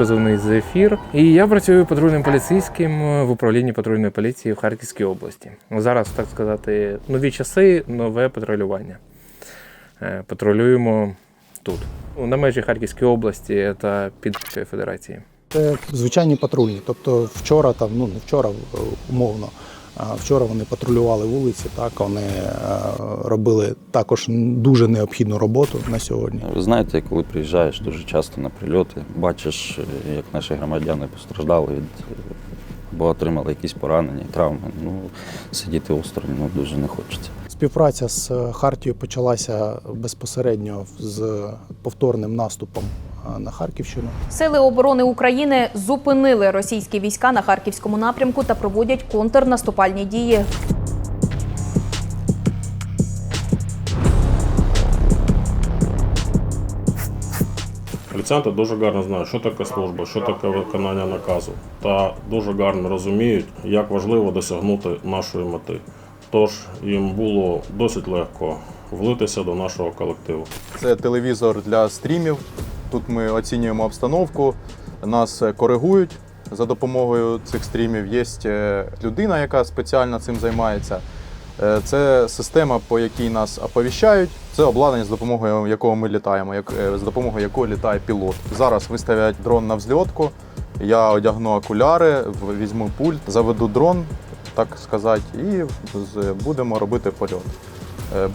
Позивний Зефір. І я працюю патрульним поліцейським в управлінні патрульної поліції в Харківській області. Зараз, так сказати, нові часи, нове патрулювання. Е, Патрулюємо тут. На межі Харківської області та під Федерації. Це звичайні патрульні. Тобто вчора там, ну не вчора, е, умовно. Вчора вони патрулювали вулиці, так вони е, робили також дуже необхідну роботу на сьогодні. Ви знаєте, коли приїжджаєш дуже часто на прильоти, бачиш, е, як наші громадяни постраждали від е, або отримали якісь поранення, травми. Ну, сидіти осторонь ну, дуже не хочеться. Співпраця з Хартією почалася безпосередньо з повторним наступом на Харківщину. Сили оборони України зупинили російські війська на харківському напрямку та проводять контрнаступальні дії. Поліціянти дуже гарно знають, що таке служба, що таке виконання наказу, та дуже гарно розуміють, як важливо досягнути нашої мети. Тож їм було досить легко влитися до нашого колективу. Це телевізор для стрімів. Тут ми оцінюємо обстановку, нас е, коригують за допомогою цих стрімів. Є е, людина, яка спеціально цим займається. Е, Це система, по якій нас оповіщають. Це обладнання, з допомогою якого ми літаємо, з допомогою якого літає пілот. Зараз виставлять дрон на взльотку. Я одягну окуляри, візьму пульт, заведу дрон, так сказати, і будемо робити польот.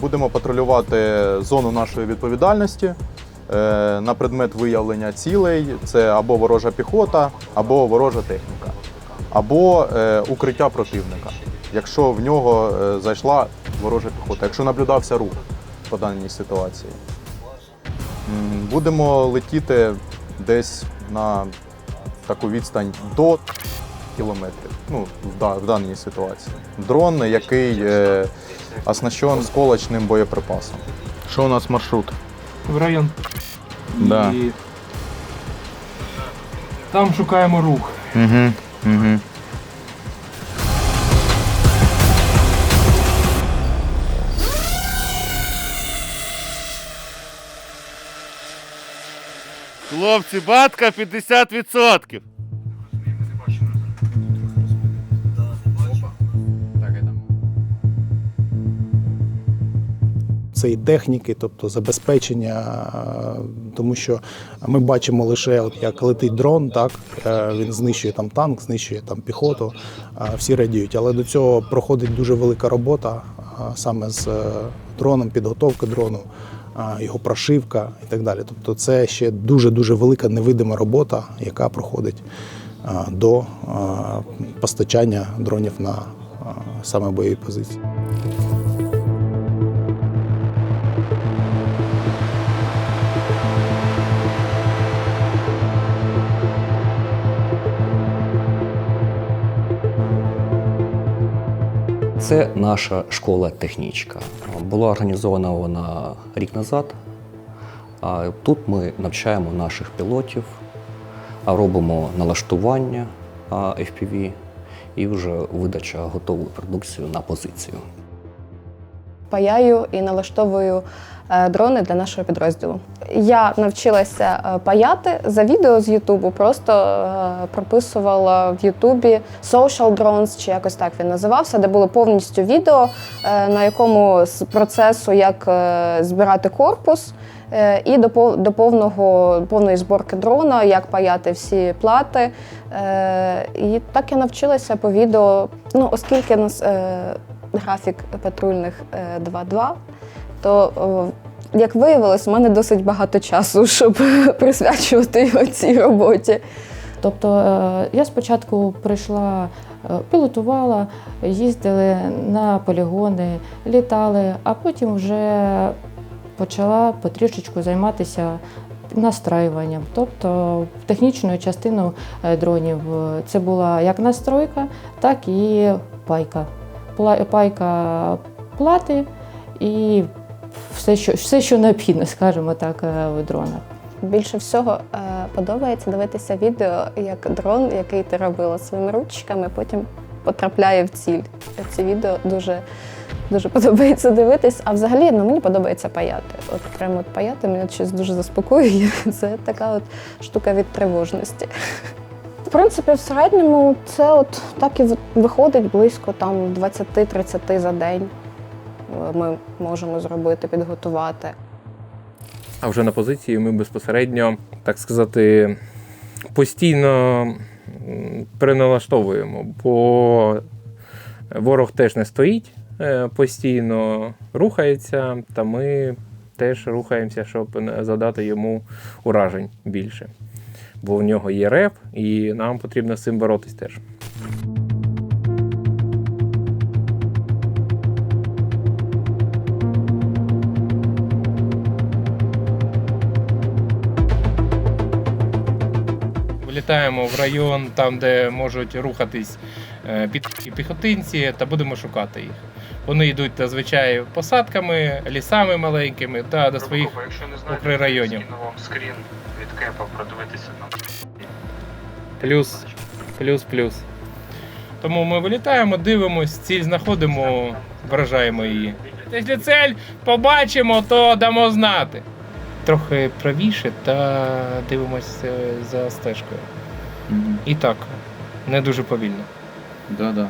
Будемо патрулювати зону нашої відповідальності на предмет виявлення цілей. Це або ворожа піхота, або ворожа техніка, або е, укриття противника, якщо в нього е, зайшла ворожа піхота, якщо наблюдався рух по даній ситуації. Будемо летіти десь на таку відстань до кілометрів. Ну, в, да- в даній ситуації. Дрон, який е, оснащен сколочним боєприпасом. Що у нас маршрут? в район. Да. І там шукаємо рух. Угу, угу. Хлопці, батка 50%. Це і техніки, тобто забезпечення, тому що ми бачимо лише, от як летить дрон, так е, він знищує там танк, знищує там піхоту, е, всі радіють. Але до цього проходить дуже велика робота е, саме з дроном, підготовка дрону, його прошивка і так далі. Тобто, це ще дуже дуже велика невидима робота, яка проходить до постачання дронів на саме бойові позиції. Це наша школа технічка. Була організована вона рік назад. Тут ми навчаємо наших пілотів, робимо налаштування FPV і вже видача готової продукції на позицію. Паяю і налаштовую е, дрони для нашого підрозділу. Я навчилася е, паяти за відео з Ютубу, просто е, прописувала в Ютубі Social Drones, чи якось так він називався, де було повністю відео, на якому з процесу, як збирати корпус. І до до повного повної зборки дрона, як паяти всі плати. І так я навчилася по відео. Ну, оскільки нас графік патрульних е, 2-2, то, як виявилось, у мене досить багато часу, щоб присвячувати його цій роботі. Тобто е, я спочатку прийшла, е, пілотувала, їздили на полігони, літали, а потім вже почала потрішечку займатися настраюванням, тобто технічною частиною е, дронів. Е, Це була як настройка, так і пайка. Пайка плати і все, що, все, що необхідно, скажімо так, е, в дронах. Більше всього е, подобається дивитися відео, як дрон, який ти робила своїми ручками, потім потрапляє в ціль. Ці відео дуже Дуже подобається дивитись. А взагалі ну, мені подобається паяти. От прямо от паяти мене щось дуже заспокоює. Це така от штука від тривожності. Принципі, в середньому це от так і виходить близько там 20-30 за день. е, Ми можемо зробити, підготувати. А вже на позиції ми безпосередньо, так сказати, постійно переналаштовуємо, бо ворог теж не стоїть е, постійно, рухається, та ми теж рухаємося, щоб задати йому уражень більше. Бо в нього є реп, і нам потрібно з цим боротись теж. Вилітаємо в район, там, де можуть рухатись під- піхотинці, та будемо шукати їх. Вони йдуть зазвичай посадками, лісами маленькими та до своїх укрирайонів. скрін від кемпа продивитися на Плюс, плюс, плюс. Тому ми вилітаємо, дивимось, ціль знаходимо, вражаємо її. Якщо цель побачимо, то дамо знати. Трохи правіше та дивимось е, за стежкою. І так, не дуже повільно. Да, да.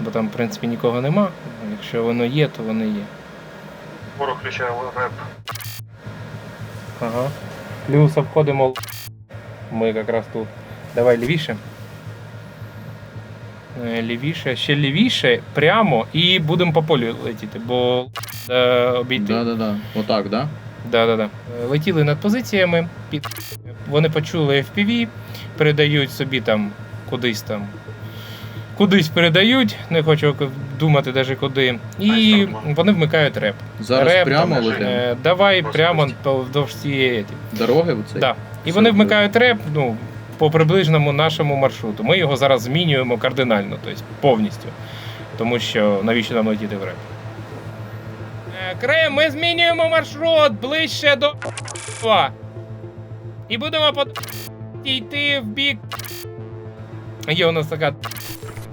Бо там, в принципі, нікого нема. Якщо воно є, то воно є. ворог включає реп. Ага. Плюс обходимо. Ми якраз тут. Давай лівіше. Е, Лівіше, ще лівіше, прямо і будемо по полю летіти, бо е, обійти. да, да. Отак, да? Да, да, да. Е, Летіли над позиціями, під... вони почули FPV, передають собі там кудись там. Кудись передають, не хочу думати навіть куди. І вони вмикають реп. Зараз реп, прямо там, е, Давай прямо вздовж цієї. Дороги оцей? Да. І Все вони вмикають реп ну, по приближному нашому маршруту. Ми його зараз змінюємо кардинально, тобто повністю. Тому що навіщо нам летіти в реп? Е, Крем, ми змінюємо маршрут ближче до І будемо по йти в бік. Є у нас така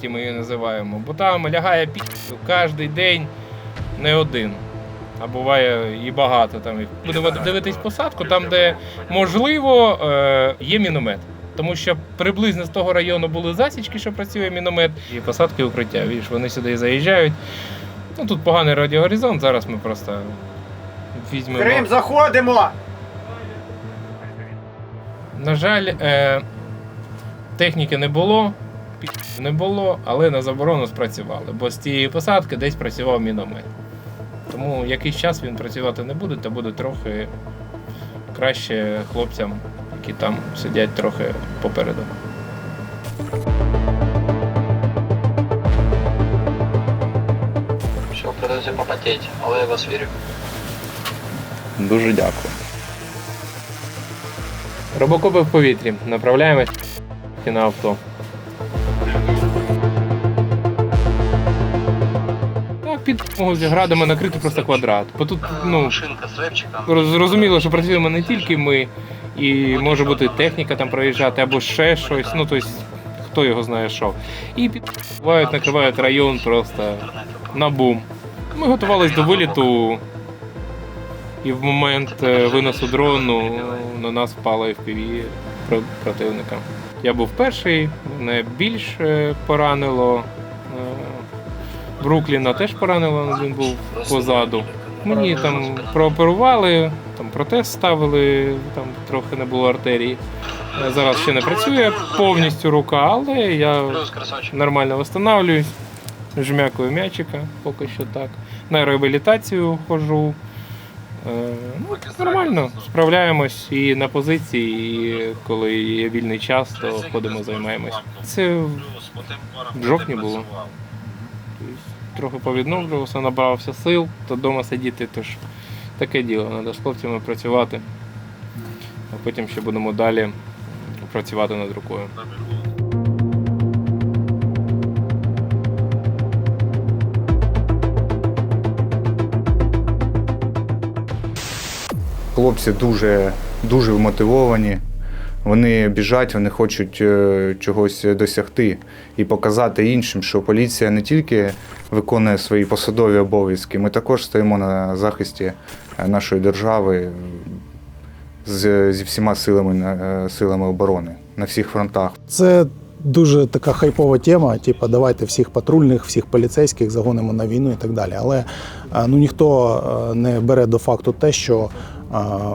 ті ми її називаємо, бо там лягає пі кожен день не один. А буває і багато там. Будемо дивитись посадку, там, де можливо е, є міномет. Тому що приблизно з того району були засічки, що працює міномет, і посадки укриття. Віж, вони сюди заїжджають. Ну тут поганий радіогоризонт, зараз ми просто візьмемо. Крим, заходимо! На жаль, е, техніки не було, пі- не було, але на заборону спрацювали, бо з цієї посадки десь працював міномет. Тому якийсь час він працювати не буде, та буде трохи краще хлопцям, які там сидять трохи попереду. Все, придеться попотеть, але я вас вірю. Дуже дякую. Робокопи в повітрі. Направляємось на авто. Під градами накрити просто квадрат. Бо тут, ну, з репчиком. Зрозуміло, що працюємо не тільки ми, і може бути техніка там проїжджати або ще щось. Ну тобто, хто його знає що. І підбивають, накривають район просто на бум. Ми готувалися до виліту, і в момент е, виносу дрону на нас впало FPV про- противника. Я був перший, мене більш е, поранило. Брукліна теж поранило, він був позаду. Мені там прооперували, там протез ставили, там трохи не було артерії. Зараз ще не працює повністю рука, але я нормально встановлююсь, жмякую м'ячика, поки що так. На реабілітацію ходжу. Е, Ну, нормально, справляємось і на позиції, і коли є вільний час, то ходимо, займаємось. Це в жовтні було. Тобто Трохи повідновлювався, набрався сил, то вдома сидіти, тож таке діло. Треба з хлопцями працювати, а потім ще будемо далі працювати над рукою. Хлопці дуже, дуже вмотивовані. Вони біжать, вони хочуть е, чогось досягти і показати іншим, що поліція не тільки виконує свої посадові обов'язки, ми також стоїмо на захисті е, нашої держави з, зі всіма силами, е, силами оборони на всіх фронтах. Це дуже така хайпова тема. Типу, давайте всіх патрульних, всіх поліцейських загонимо на війну і так далі. Але е, ну ніхто е, не бере до факту те, що е,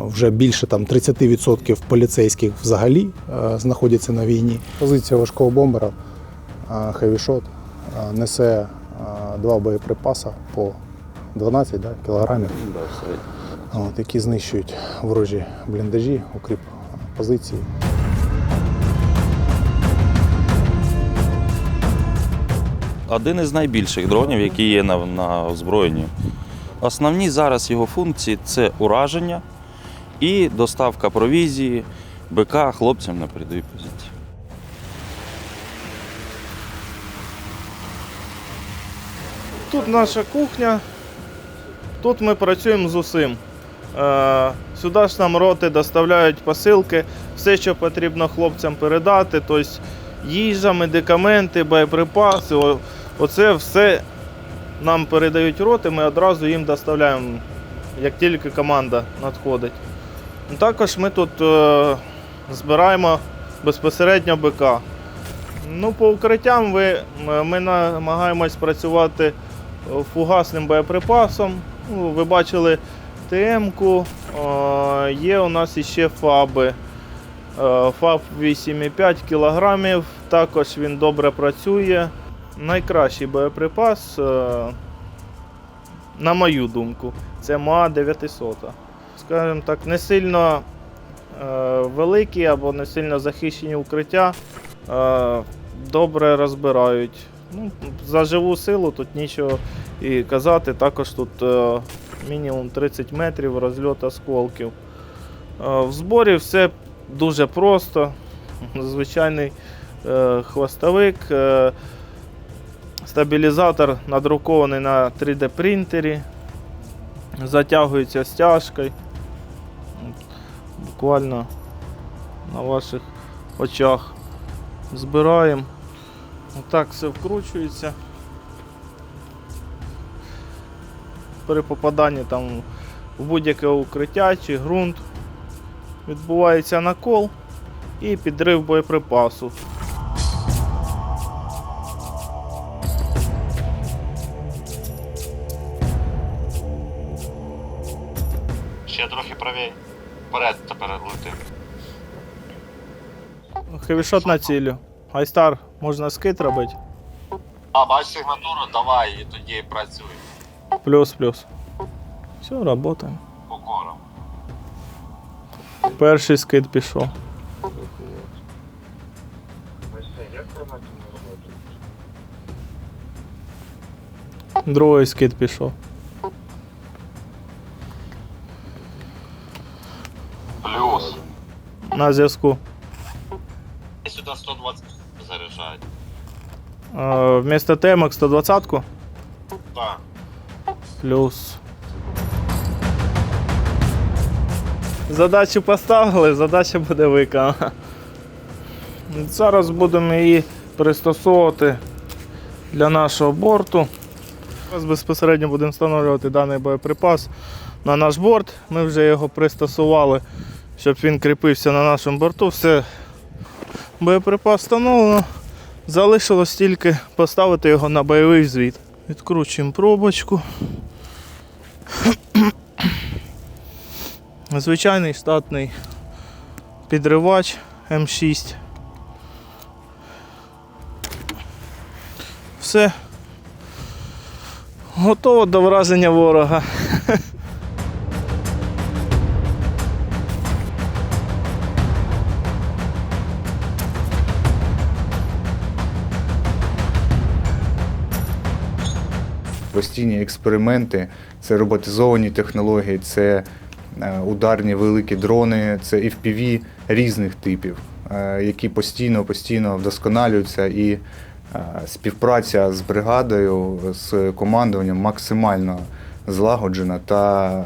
вже більше там 30% поліцейських взагалі е, знаходяться на війні. Позиція важкого бомбера Shot е, несе е, два боєприпаси по 12 да, кілограмів, от, які знищують ворожі бліндажі, укріп позиції. Один із найбільших дронів, які є на, на озброєнні. Основні зараз його функції це ураження і доставка провізії, БК хлопцям на передовій позиції. Тут наша кухня, тут ми працюємо з усім. Е, Сюди ж нам роти доставляють посилки, все, що потрібно хлопцям передати, тобто їжа, медикаменти, боєприпаси. Оце все нам передають роти, ми одразу їм доставляємо, як тільки команда надходить. Ну, Також ми тут е, збираємо безпосередньо БК. Ну, по укриттям ви, ми намагаємось працювати фугасним боєприпасом. Ну, ви бачили ТМ-ку, е, є у нас іще ФАБи. Е, ФАБ 8,5 кг, також він добре працює. Найкращий боєприпас, е, на мою думку, це МА 900. Скажімо так, не сильно е, великі або не сильно захищені укриття е, добре розбирають. Ну, за живу силу тут нічого і казати. Також тут мінімум 30 метрів розльот осколків. В зборі все дуже просто. Звичайний хвостовик, стабілізатор надрукований на 3D принтері, затягується стяжкою. Буквально на ваших очах збираємо. Отак все вкручується. При попаданні там в будь-яке укриття чи ґрунт відбувається накол і підрив боєприпасу. Хевішот на цілю. Айстар, можна скид робити. А, бачиш сигнатуру, давай і тоді працюй. Плюс, плюс. Все, працюємо. По корам. Перший скид пішов. Другий скид пішов. Плюс. На зв'язку. Сюди 120 заряджають. Е, Вмісто темок 120-ку. Так. Плюс. Задачу поставили, задача буде виконана. Зараз будемо її пристосовувати для нашого борту. Зараз безпосередньо будемо встановлювати даний боєприпас на наш борт. Ми вже його пристосували, щоб він кріпився на нашому борту. Все, боєприпас встановлено. Залишилось тільки поставити його на бойовий взвід. Відкручуємо пробочку. Звичайний штатний підривач М6. Все. Готово до враження ворога. Постійні експерименти, це роботизовані технології, це е, ударні великі дрони, це FPV різних типів, е, які постійно постійно вдосконалюються і е, співпраця з бригадою, з командуванням максимально злагоджена, та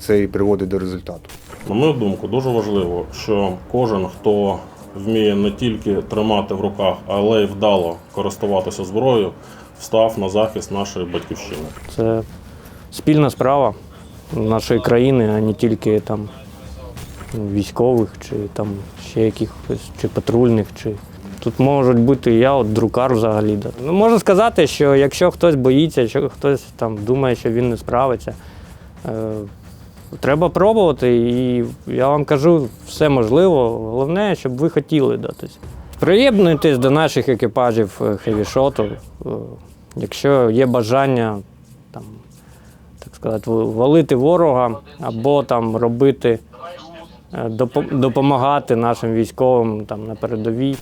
це і приводить до результату. На мою думку, дуже важливо, що кожен, хто вміє не тільки тримати в руках, але й вдало користуватися зброєю, встав на захист нашої батьківщини. Це спільна справа нашої країни, а не тільки там військових, чи там ще якихось чи патрульних, чи тут можуть бути я, от друкар взагалі. Ну, можу сказати, що якщо хтось боїться, якщо хтось там думає, що він не справиться, е, треба пробувати. І я вам кажу, все можливо. Головне, щоб ви хотіли. Да, тобто, приєднуйтесь до наших екіпажів хевішоту. Е, Якщо є бажання там, так сказати, валити ворога або там робити, е, допомагати нашим військовим там на передовій.